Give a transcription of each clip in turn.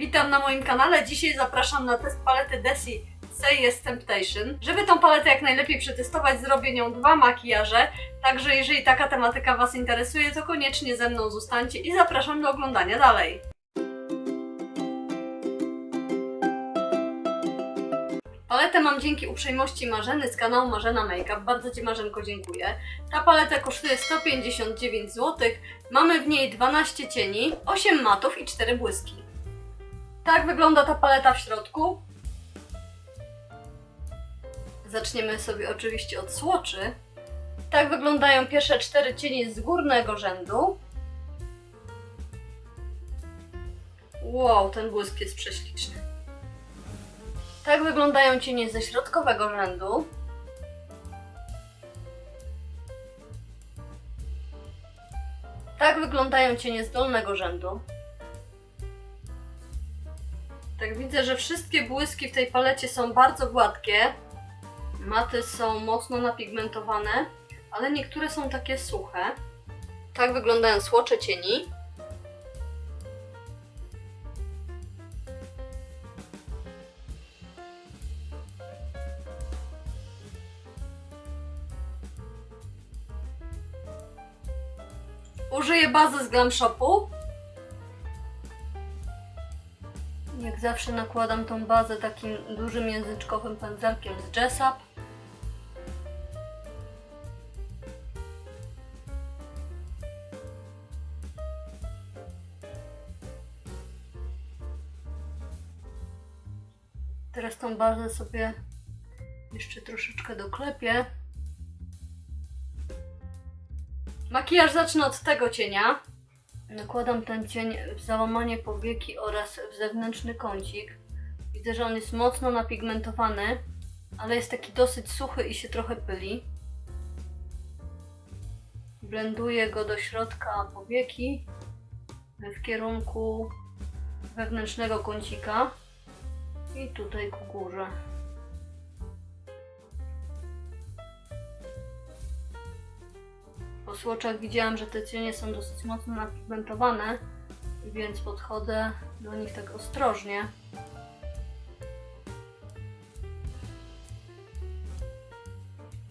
Witam na moim kanale. Dzisiaj zapraszam na test palety Desi Yes Temptation. Żeby tą paletę jak najlepiej przetestować, zrobię nią dwa makijaże. Także jeżeli taka tematyka Was interesuje, to koniecznie ze mną zostańcie i zapraszam do oglądania dalej. Paletę mam dzięki uprzejmości Marzeny z kanału Marzena Makeup. Bardzo Ci Marzenko dziękuję. Ta paleta kosztuje 159 zł. Mamy w niej 12 cieni, 8 matów i 4 błyski. Tak wygląda ta paleta w środku. Zaczniemy sobie oczywiście od słoczy. Tak wyglądają pierwsze cztery cienie z górnego rzędu. Wow, ten błysk jest prześliczny. Tak wyglądają cienie ze środkowego rzędu. Tak wyglądają cienie z dolnego rzędu. Tak widzę, że wszystkie błyski w tej palecie są bardzo gładkie. Maty są mocno napigmentowane, ale niektóre są takie suche. Tak wyglądają słocze cieni. Użyję bazy z Glam Shopu. Zawsze nakładam tą bazę takim dużym języczkowym pędzelkiem z Jessup. Teraz tą bazę sobie jeszcze troszeczkę doklepię. Makijaż zacznę od tego cienia. Nakładam ten cień w załamanie powieki oraz w zewnętrzny kącik. Widzę, że on jest mocno napigmentowany, ale jest taki dosyć suchy i się trochę pyli. Blenduję go do środka powieki w kierunku wewnętrznego kącika i tutaj ku górze. Po słoczach widziałam, że te cienie są dosyć mocno napigmentowane, więc podchodzę do nich tak ostrożnie.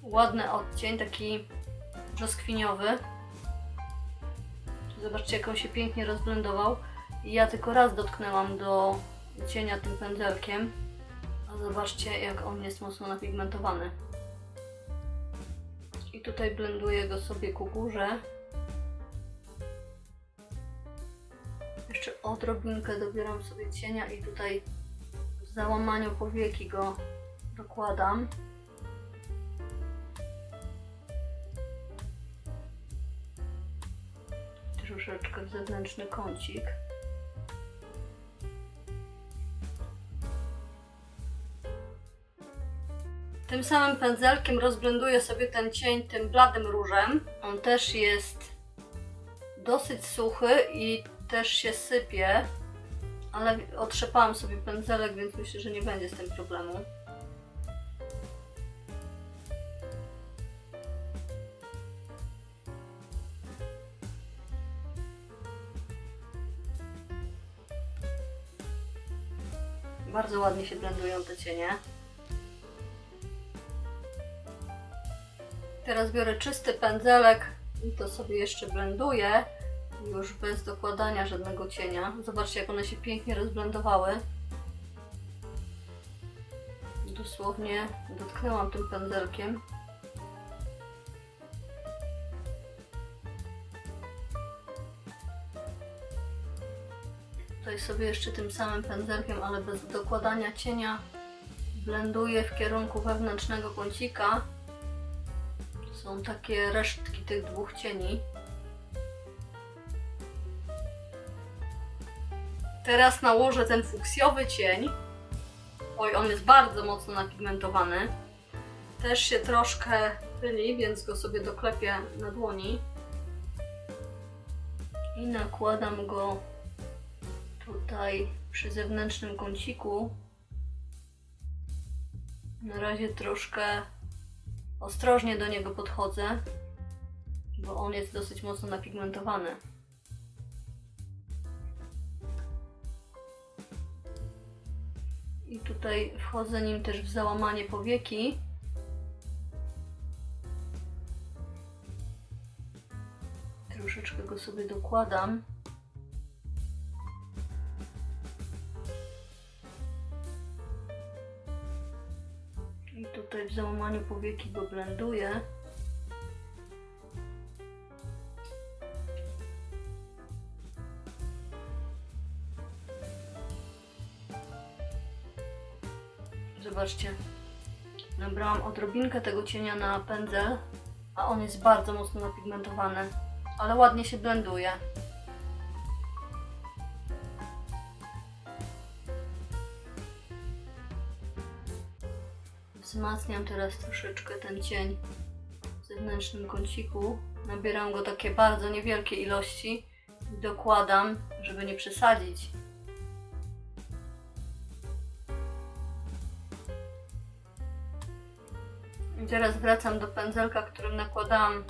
Ładny odcień, taki brzoskwiniowy. Zobaczcie, jak on się pięknie rozblendował. I ja tylko raz dotknęłam do cienia tym pędzelkiem. A zobaczcie, jak on jest mocno napigmentowany. I tutaj blenduję go sobie ku górze. Jeszcze odrobinkę dobieram sobie cienia i tutaj w załamaniu powieki go dokładam. Troszeczkę w zewnętrzny kącik. Tym samym pędzelkiem rozblenduję sobie ten cień tym bladym różem. On też jest dosyć suchy i też się sypie, ale otrzepałam sobie pędzelek, więc myślę, że nie będzie z tym problemu. Bardzo ładnie się blendują te cienie. Teraz biorę czysty pędzelek i to sobie jeszcze blenduję. Już bez dokładania żadnego cienia. Zobaczcie, jak one się pięknie rozblendowały. Dosłownie dotknęłam tym pędzelkiem. Tutaj sobie jeszcze tym samym pędzelkiem, ale bez dokładania cienia, blenduję w kierunku wewnętrznego kącika. Są takie resztki tych dwóch cieni. Teraz nałożę ten fuksjowy cień. Oj, on jest bardzo mocno napigmentowany. Też się troszkę pyli, więc go sobie doklepię na dłoni. I nakładam go tutaj przy zewnętrznym kąciku. Na razie troszkę ostrożnie do niego podchodzę, bo on jest dosyć mocno napigmentowany. I tutaj wchodzę nim też w załamanie powieki. Troszeczkę go sobie dokładam. Tutaj w załamaniu powieki go blenduję. Zobaczcie, nabrałam odrobinkę tego cienia na pędzel, a on jest bardzo mocno napigmentowany, ale ładnie się blenduje. Wzmacniam teraz troszeczkę ten cień w zewnętrznym kąciku. Nabieram go takie bardzo niewielkie ilości i dokładam, żeby nie przesadzić. I teraz wracam do pędzelka, którym nakładałam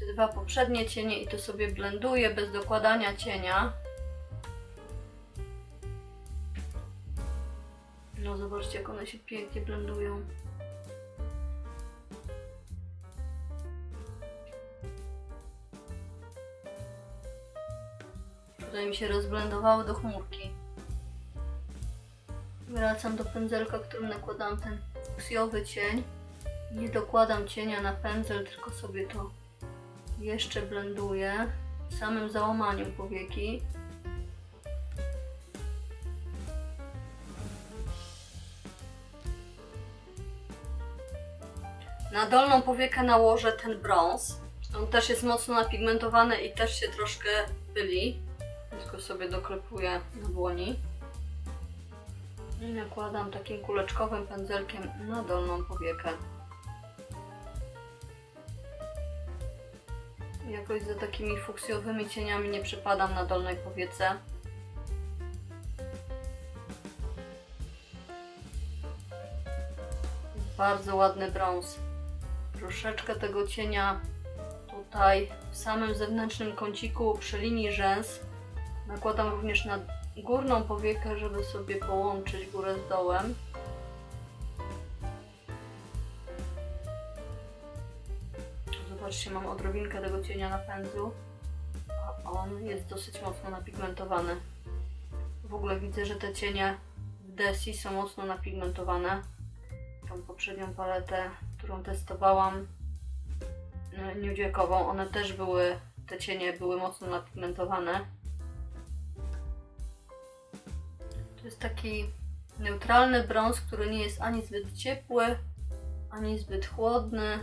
te dwa poprzednie cienie i to sobie blenduję bez dokładania cienia. No zobaczcie jak one się pięknie blendują. Tutaj mi się rozblendowały do chmurki. Wracam do pędzelka, którym nakładałam ten fuksjowy cień. Nie dokładam cienia na pędzel, tylko sobie to jeszcze blenduję w samym załamaniu powieki. Na dolną powiekę nałożę ten brąz. On też jest mocno napigmentowany i też się troszkę pyli. Tylko sobie doklepuję na dłoni. I nakładam takim kuleczkowym pędzelkiem na dolną powiekę. Jakoś za takimi fuksjowymi cieniami nie przypadam na dolnej powiece. Bardzo ładny brąz. Troszeczkę tego cienia tutaj w samym zewnętrznym kąciku przy linii rzęs. Nakładam również na górną powiekę, żeby sobie połączyć górę z dołem. Zobaczcie, mam odrobinkę tego cienia na pędzlu, a on jest dosyć mocno napigmentowany. W ogóle widzę, że te cienie w Desi są mocno napigmentowane. Tą poprzednią paletę, którą testowałam, nudziakową, one też były, te cienie były mocno napigmentowane. To jest taki neutralny brąz, który nie jest ani zbyt ciepły, ani zbyt chłodny.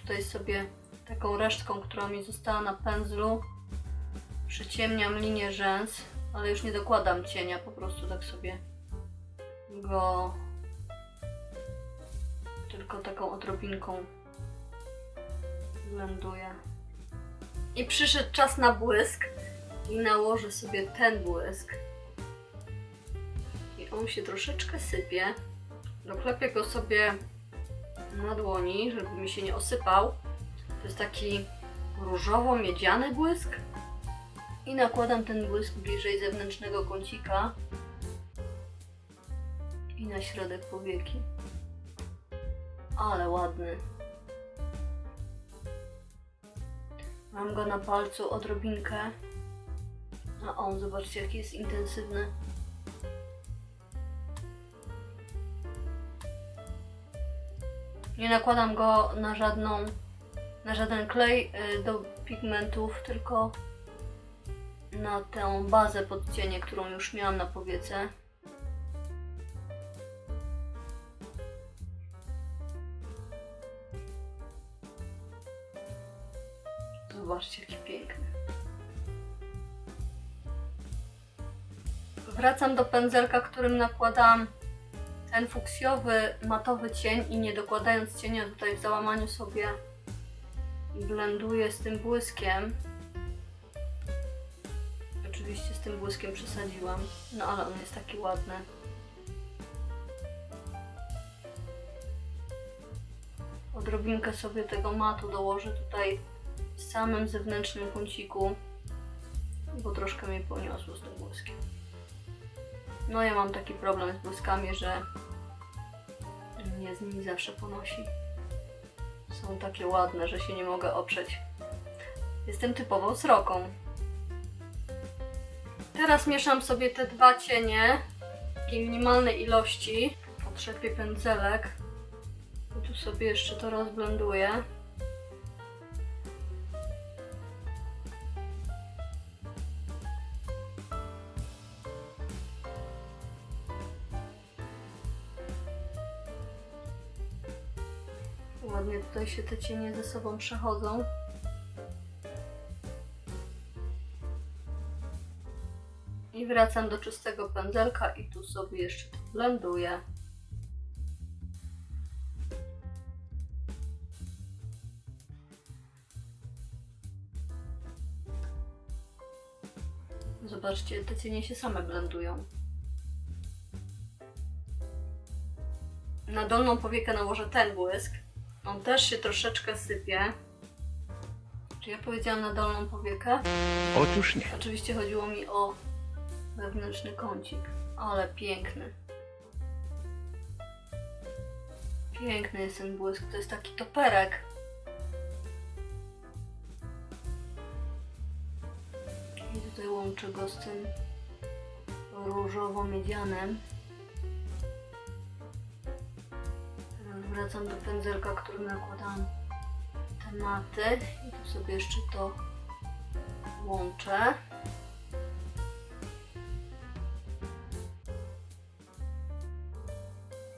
Tutaj sobie taką resztką, która mi została na pędzlu, przyciemniam linię rzęs, ale już nie dokładam cienia, po prostu tak sobie go tylko taką odrobinką blenduję. I przyszedł czas na błysk i nałożę sobie ten błysk. I on się troszeczkę sypie. Doklepię go sobie na dłoni, żeby mi się nie osypał. To jest taki różowo-miedziany błysk. I nakładam ten błysk bliżej zewnętrznego kącika i na środek powieki. Ale ładny. Mam go na palcu odrobinkę. A on, zobaczcie, jaki jest intensywny. Nie nakładam go na żadną, na żaden klej y, do pigmentów, tylko na tę bazę pod cienie, którą już miałam na powiece. Zobaczcie, jaki piękny. Wracam do pędzelka, którym nakładałam ten fuksjowy, matowy cień i nie dokładając cienia tutaj w załamaniu sobie blenduję z tym błyskiem. Oczywiście z tym błyskiem przesadziłam, no ale on jest taki ładny. Odrobinkę sobie tego matu dołożę tutaj samym zewnętrznym kąciku, bo troszkę mnie poniosło z tym błyskiem. No ja mam taki problem z błyskami, że mnie z nimi zawsze ponosi. Są takie ładne, że się nie mogę oprzeć. Jestem typową sroką. Teraz mieszam sobie te dwa cienie w takiej minimalnej ilości. Potrzepię pędzelek. I tu sobie jeszcze to rozblenduję. Ładnie tutaj się te cienie ze sobą przechodzą. I wracam do czystego pędzelka i tu sobie jeszcze to blenduję. Zobaczcie, te cienie się same blendują. Na dolną powiekę nałożę ten błysk. On też się troszeczkę sypie. Czy ja powiedziałam na dolną powiekę? Otóż nie. Oczywiście chodziło mi o wewnętrzny kącik, ale piękny. Piękny jest ten błysk, to jest taki toperek. I tutaj łączę go z tym różowo-miedzianem. Wracam do pędzelka, którym nakładam tematy i tu sobie jeszcze to łączę.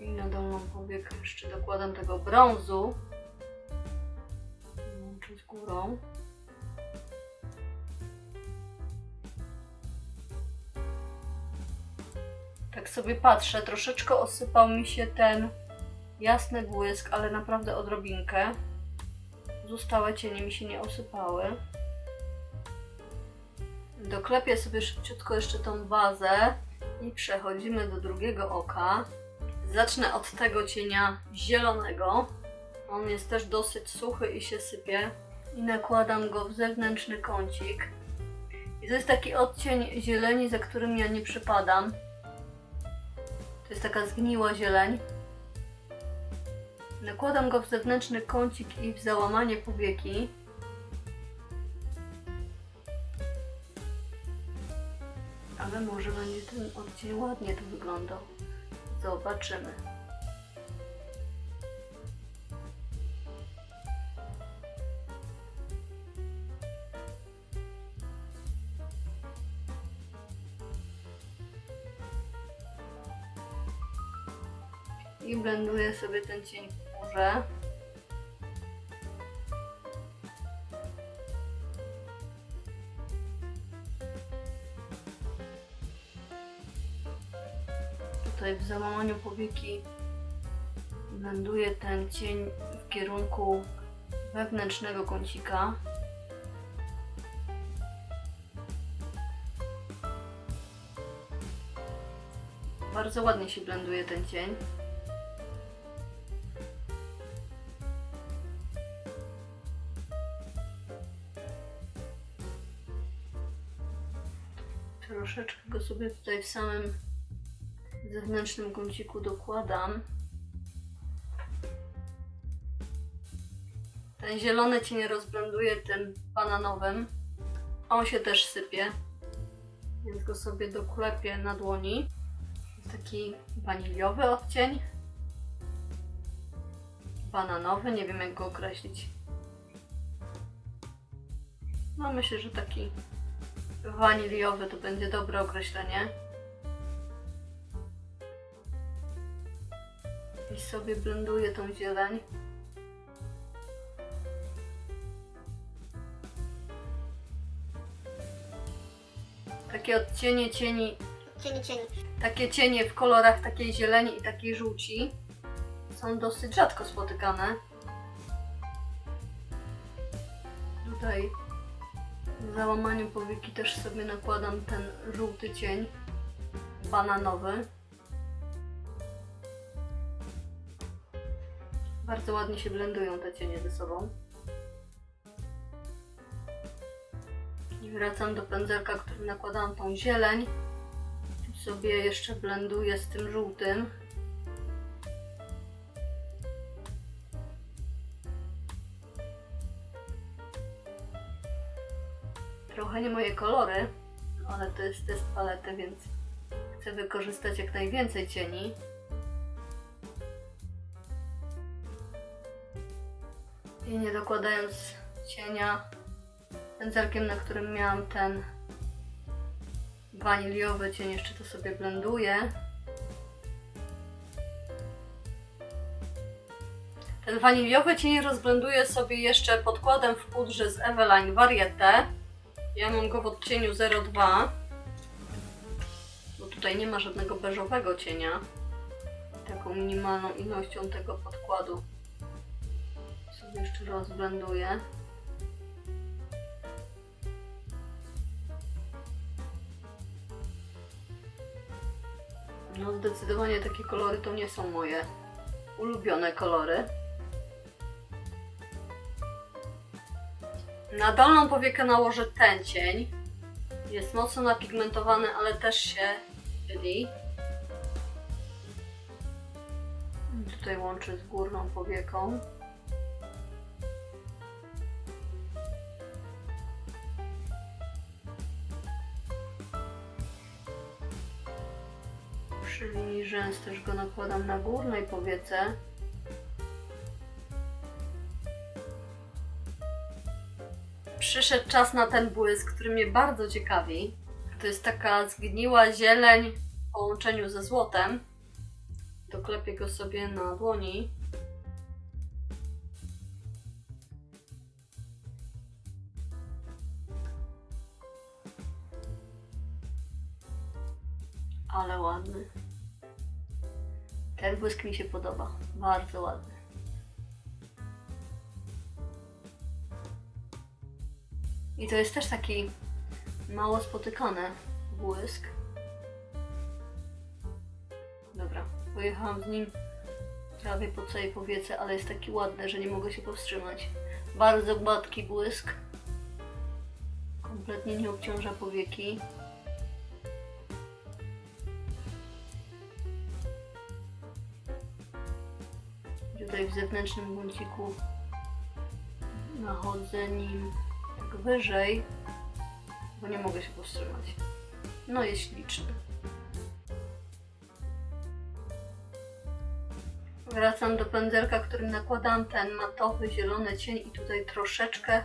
I na dolną powiekę jeszcze dokładam tego brązu. Łączę z górą. Tak sobie patrzę, troszeczkę osypał mi się ten jasny błysk, ale naprawdę odrobinkę. Zostałe cienie mi się nie osypały. Doklepię sobie szybciutko jeszcze tą bazę i przechodzimy do drugiego oka. Zacznę od tego cienia zielonego. On jest też dosyć suchy i się sypie. I nakładam go w zewnętrzny kącik. I to jest taki odcień zieleni, za którym ja nie przypadam. To jest taka zgniła zieleń. Nakładam go w zewnętrzny kącik i w załamanie powieki. Ale może będzie ten odcień ładnie tu wyglądał. Zobaczymy. I blenduję sobie ten cień w górze. Tutaj w załamaniu powieki blenduję ten cień w kierunku wewnętrznego kącika. Bardzo ładnie się blenduje ten cień. Sobie tutaj w samym zewnętrznym kąciku dokładam. Ten zielony cień rozblenduję tym bananowym. On się też sypie, więc go sobie doklepię na dłoni. Jest taki waniliowy odcień. Bananowy, nie wiem jak go określić. No myślę, że taki waniliowy to będzie dobre określenie. I sobie blenduję tą zieleń. Takie odcienie cieni, Cieni, cieni. takie cienie w kolorach takiej zieleni i takiej żółci są dosyć rzadko spotykane. Tutaj załamaniu powieki też sobie nakładam ten żółty cień bananowy. Bardzo ładnie się blendują te cienie ze sobą. I wracam do pędzelka, którym nakładałam tą zieleń. Tu sobie jeszcze blenduję z tym żółtym. Moje kolory, ale to jest test palety, więc chcę wykorzystać jak najwięcej cieni. I nie dokładając cienia pędzelkiem, na którym miałam ten waniliowy cień, jeszcze to sobie blenduję. Ten waniliowy cień rozblenduję sobie jeszcze podkładem w pudrze z Eveline Varieté. Ja mam go w odcieniu 02. Bo tutaj nie ma żadnego beżowego cienia. Taką minimalną ilością tego podkładu sobie jeszcze rozblenduję. No zdecydowanie takie kolory to nie są moje ulubione kolory. Na dolną powiekę nałożę ten cień. Jest mocno napigmentowany, ale też się myli. Tutaj łączę z górną powieką. Przy linii rzęs też go nakładam na górnej powiece. Przyszedł czas na ten błysk, który mnie bardzo ciekawi. To jest taka zgniła zieleń w połączeniu ze złotem. Doklepię go sobie na dłoni. Ale ładny. Ten błysk mi się podoba. Bardzo ładny. I to jest też taki mało spotykany błysk. Dobra, pojechałam z nim prawie po całej powiece, ale jest taki ładny, że nie mogę się powstrzymać. Bardzo gładki błysk. Kompletnie nie obciąża powieki. Tutaj w zewnętrznym błądziku nachodzę nim tak wyżej, bo nie mogę się powstrzymać. No jest śliczny. Wracam do pędzelka, którym nakładam ten matowy, zielony cień i tutaj troszeczkę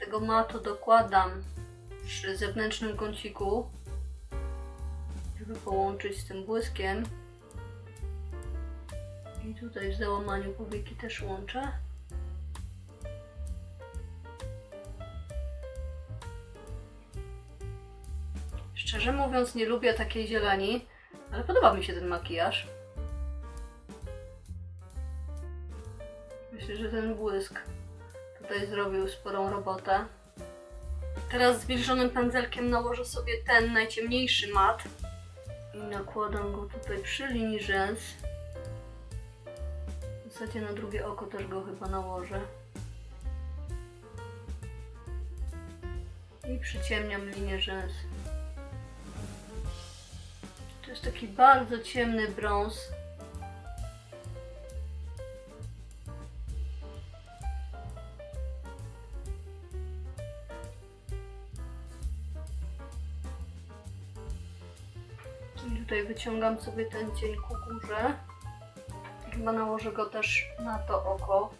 tego matu dokładam przy zewnętrznym kąciku, żeby połączyć z tym błyskiem. I tutaj w załamaniu powieki też łączę. Szczerze mówiąc, nie lubię takiej zieleni, ale podoba mi się ten makijaż. Myślę, że ten błysk tutaj zrobił sporą robotę. Teraz zwilżonym pędzelkiem nałożę sobie ten najciemniejszy mat i nakładam go tutaj przy linii rzęs. W zasadzie na drugie oko też go chyba nałożę. I przyciemniam linię rzęs. To jest taki bardzo ciemny brąz. I tutaj wyciągam sobie ten cień ku górze. Chyba nałożę go też na to oko.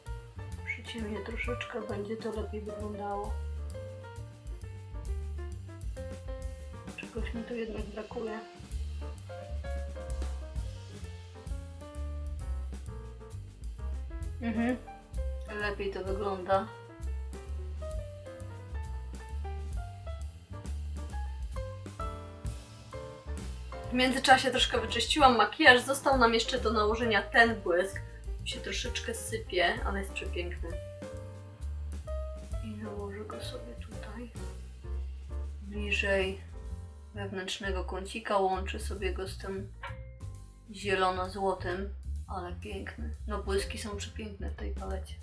Przyciemnię troszeczkę, będzie to lepiej wyglądało. Czegoś mi tu jednak brakuje. Mhm. Lepiej to wygląda. W międzyczasie troszkę wyczyściłam makijaż. Został nam jeszcze do nałożenia ten błysk. Mi się troszeczkę sypie, ale jest przepiękny. I nałożę go sobie tutaj. Bliżej wewnętrznego kącika. Łączę sobie go z tym zielono-złotym, ale piękny. No błyski są przepiękne w tej palecie.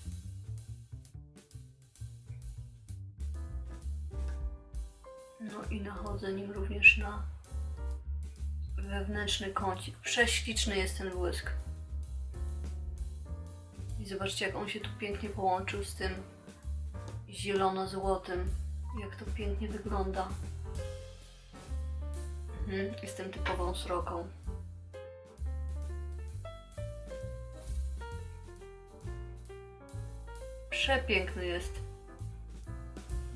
No i nachodzę nim również na wewnętrzny kącik. Prześliczny jest ten błysk. I zobaczcie, jak on się tu pięknie połączył z tym zielono-złotym. Jak to pięknie wygląda. Mhm, tym typową sroką. Przepiękny jest.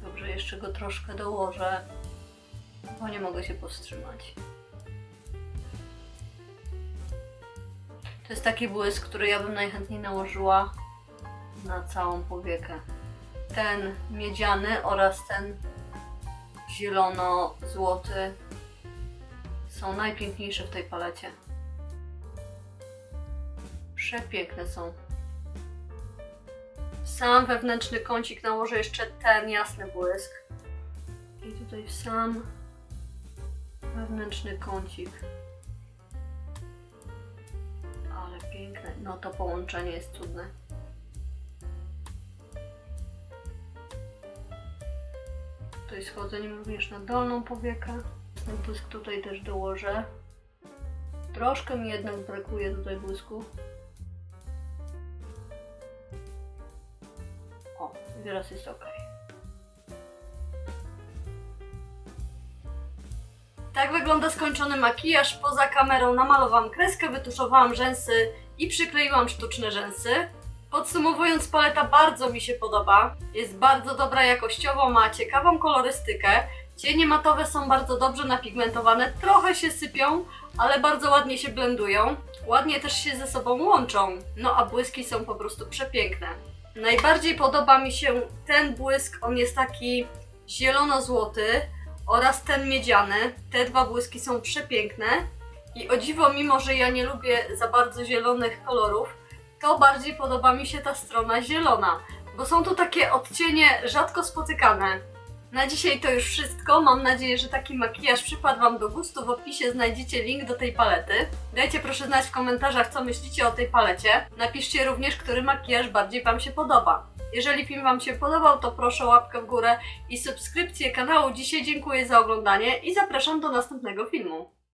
Dobrze, jeszcze go troszkę dołożę, bo nie mogę się powstrzymać. To jest taki błysk, który ja bym najchętniej nałożyła na całą powiekę. Ten miedziany oraz ten zielono-złoty są najpiękniejsze w tej palecie. Przepiękne są. Sam wewnętrzny kącik nałożę jeszcze ten jasny błysk. I tutaj sam wewnętrzny kącik. Ale piękne. No to połączenie jest cudne. Tutaj schodzeniem również na dolną powiekę. Ten błysk tutaj też dołożę. Troszkę mi jednak brakuje tutaj błysku. Teraz jest ok. Tak wygląda skończony makijaż. Poza kamerą namalowałam kreskę, wytuszowałam rzęsy i przykleiłam sztuczne rzęsy. Podsumowując, paleta bardzo mi się podoba. Jest bardzo dobra jakościowo, ma ciekawą kolorystykę. Cienie matowe są bardzo dobrze napigmentowane, trochę się sypią, ale bardzo ładnie się blendują. Ładnie też się ze sobą łączą. No a błyski są po prostu przepiękne. Najbardziej podoba mi się ten błysk, on jest taki zielono-złoty oraz ten miedziany. Te dwa błyski są przepiękne. I o dziwo, mimo że ja nie lubię za bardzo zielonych kolorów, to bardziej podoba mi się ta strona zielona, bo są to takie odcienie rzadko spotykane. Na dzisiaj to już wszystko. Mam nadzieję, że taki makijaż przypadł Wam do gustu. W opisie znajdziecie link do tej palety. Dajcie proszę znać w komentarzach, co myślicie o tej palecie. Napiszcie również, który makijaż bardziej Wam się podoba. Jeżeli film Wam się podobał, to proszę łapkę w górę i subskrypcję kanału. Dzisiaj dziękuję za oglądanie i zapraszam do następnego filmu.